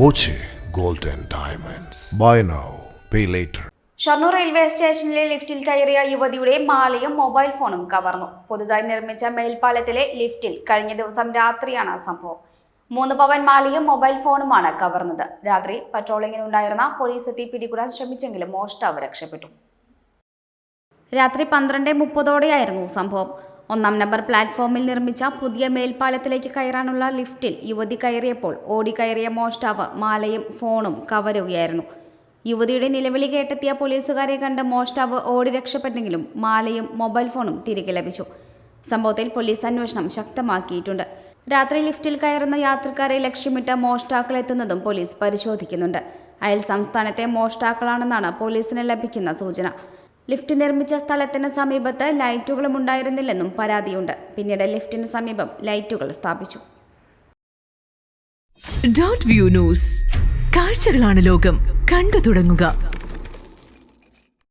Boche gold diamonds. Diamonds. Buy now, pay later. Shoranur railway സ്റ്റേഷനിലെ ലിഫ്റ്റിൽ കയറിയ യുവതിയുടെ മാലയും മൊബൈൽ ഫോണും കവർന്നു. പുതുതായി നിർമ്മിച്ച മേൽപ്പാലത്തിലെ ലിഫ്റ്റിൽ കഴിഞ്ഞ ദിവസം രാത്രിയാണ് സംഭവം. മൂന്ന് പവൻ മാലയും മൊബൈൽ ഫോണുമാണ് കവർന്നത്. രാത്രി പട്രോളിംഗിനുണ്ടായിരുന്ന പോലീസ് എത്തി പിടികൂടാൻ ശ്രമിച്ചെങ്കിലും മോഷ്ടാവ് രക്ഷപ്പെട്ടു. രാത്രി പന്ത്രണ്ട് മുപ്പതോടെയായിരുന്നു സംഭവം. ഒന്നാം നമ്പർ പ്ലാറ്റ്ഫോമിൽ നിർമ്മിച്ച പുതിയ മേൽപ്പാലത്തിലേക്ക് കയറാനുള്ള ലിഫ്റ്റിൽ യുവതി കയറിയപ്പോൾ ഓടിക്കയറിയ മോഷ്ടാവ് മാലയും ഫോണും കവരുകയായിരുന്നു. യുവതിയുടെ നിലവിളി കേട്ടെത്തിയ പോലീസുകാരെ കണ്ട് മോഷ്ടാവ് ഓടി രക്ഷപ്പെട്ടെങ്കിലും മാലയും മൊബൈൽ ഫോണും തിരികെ ലഭിച്ചു. സംഭവത്തിൽ പോലീസ് അന്വേഷണം ശക്തമാക്കിയിട്ടുണ്ട്. രാത്രി ലിഫ്റ്റിൽ കയറുന്ന യാത്രക്കാരെ ലക്ഷ്യമിട്ട് മോഷ്ടാക്കൾ എത്തുന്നതും പോലീസ് പരിശോധിക്കുന്നുണ്ട്. അയൽ സംസ്ഥാനത്തെ മോഷ്ടാക്കളാണെന്നാണ് പോലീസിന് ലഭിക്കുന്ന സൂചന. ലിഫ്റ്റ് നിർമ്മിച്ച സ്ഥലത്തിന് സമീപത്ത് ലൈറ്റുകളും ഉണ്ടായിരുന്നില്ലെന്നും പരാതിയുണ്ട്. പിന്നീട് ലിഫ്റ്റിന് സമീപം ലൈറ്റുകൾ സ്ഥാപിച്ചു. Dot view news. കാഴ്ചകളാണ് ലോകം. കണ്ടു തുടങ്ങുക.